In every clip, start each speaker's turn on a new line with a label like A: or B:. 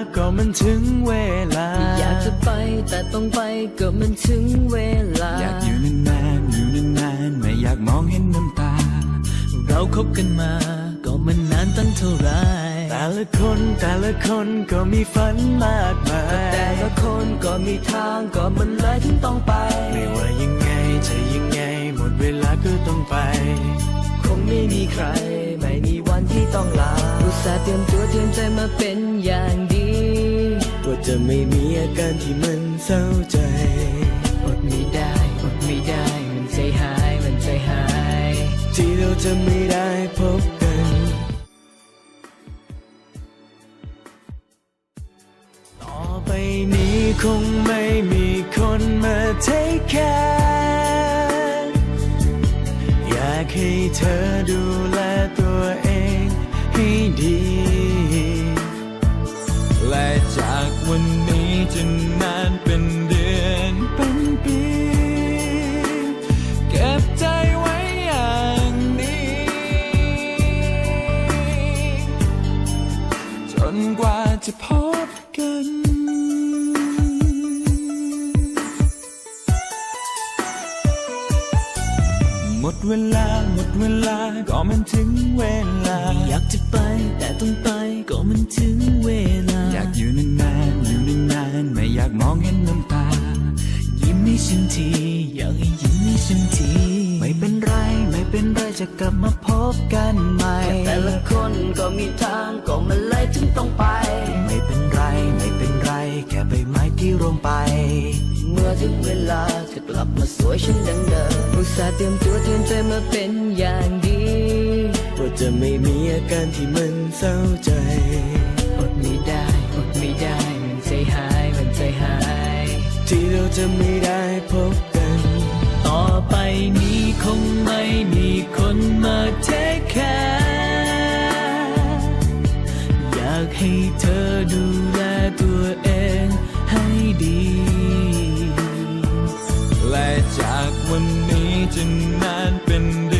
A: เวลาก็มันถึงเวลา
B: อยากจะไปแต่ต้องไปก็มันถึงเวลา
A: อยากอยู่นานๆอยู่นานๆไม่อยากมองเห็นน้ำตา
B: เราคบกันมา ก็มันนานตั้งเท่าไหร
A: แต่ละคนแต่ละคนก็มีฝันมากมาย
B: แต่ละคนก็มีทางก็มันเลยถึงต้องไป
A: ไม่ว่ายังไงจะยังไงหมดเวลาก็ต้องไป
B: คงไม่มีใคร ไม่มีวันที่ต้องลาอุตส่าห์เตรียมตัวเตรียมใจมาเป็นอย่างดี
A: ว่า จะไม่มีอาการที่มันเศร้าใจ
B: อดไม่ได้ อดไม่ได้ มันใจหาย มันใจหาย
A: ที่เราจะไม่ได้พบกันต่อไปนี้คงไม่มีคนมาเทคแคร์อยากให้เธอดูแลตัวเองให้ดี นี้จะนานเป็นเดือนเป็นปี เก็บใจไว้อย่างนี้ จนกว่าจะพบกันหมดเวลาหมดเวลาก็มันถึงเวลา
B: อยากจะไปแต่ต้องไปก็มันถึงเวลา ฉันที
A: ไม่เป็นไรไม่เป็นไรจะกลับมาพบกันใหม่
B: แต่ละคนก็มีทางก็มันเลยถึงต้องไป
A: ไม่เป็นไรไม่เป็นไรแค่ใบไม้ที่ร่วงไป
B: เมื่อถึงเวลาจะกลับมาสวยเช่นดังเดิมอุตส่าห์เตรียมตัวเตรียมใจมาเป็นอย่างดี
A: ว่าจะไม่มีอาการที่มันเศร้าใจ
B: อดไม่ได้อดไม่ได้มันใจหายมันใจหาย
A: ที่เราจะไม่ได้พบกัน
B: ต่ อไปนี้คงไม่มีคนมาเทคแคร์อยากให้เธอดูแลตัวเองให้ดี
A: และจากวันนี้จะนานเป็นเดือน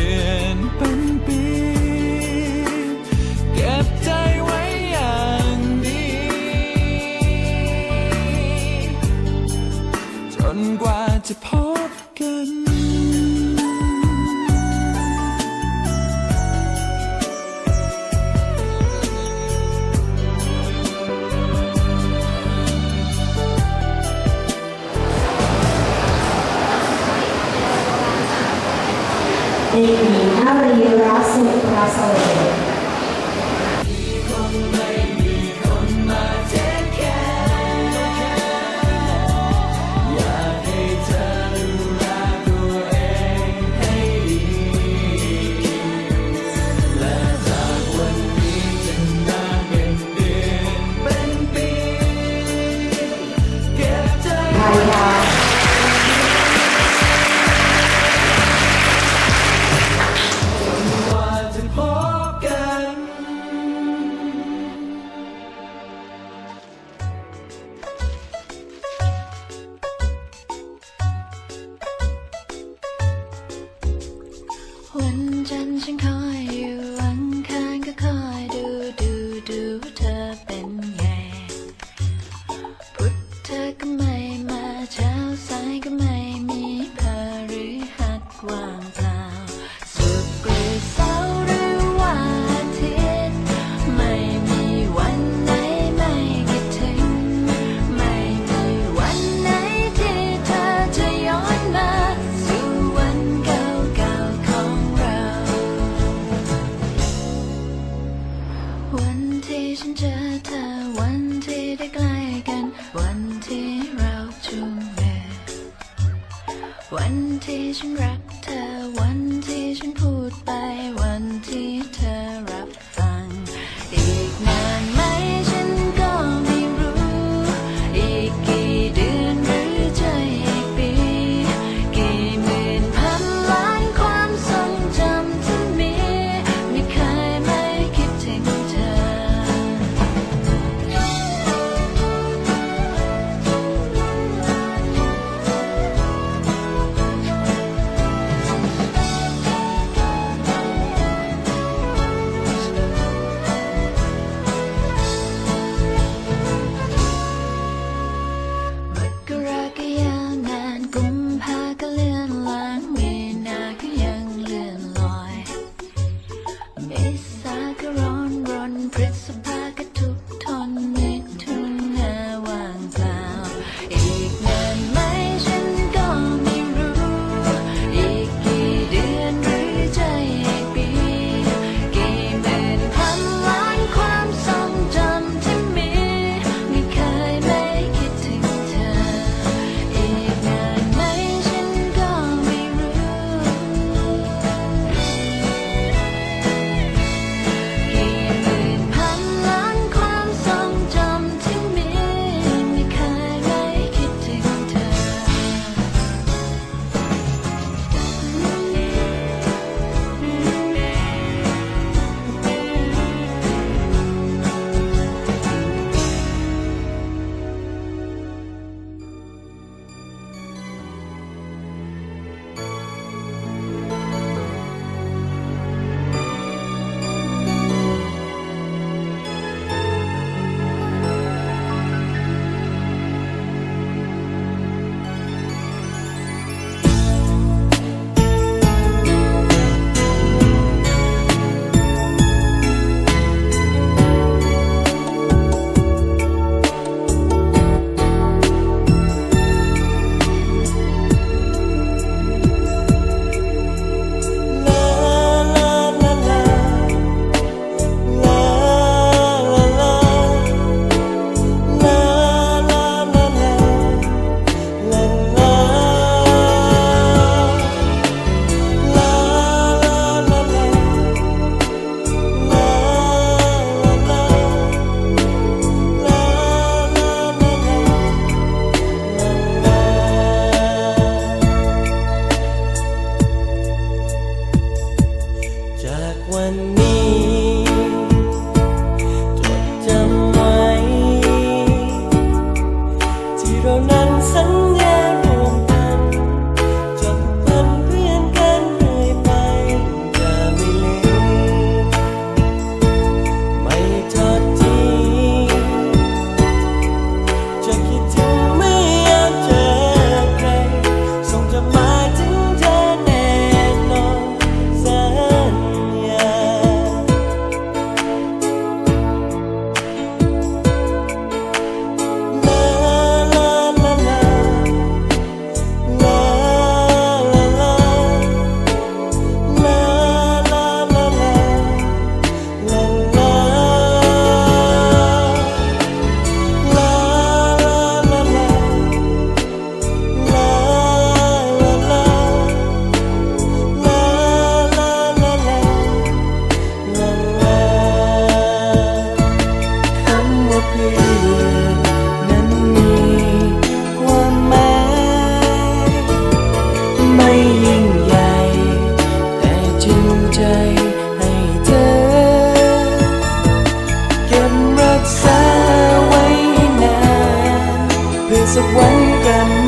C: of wagon.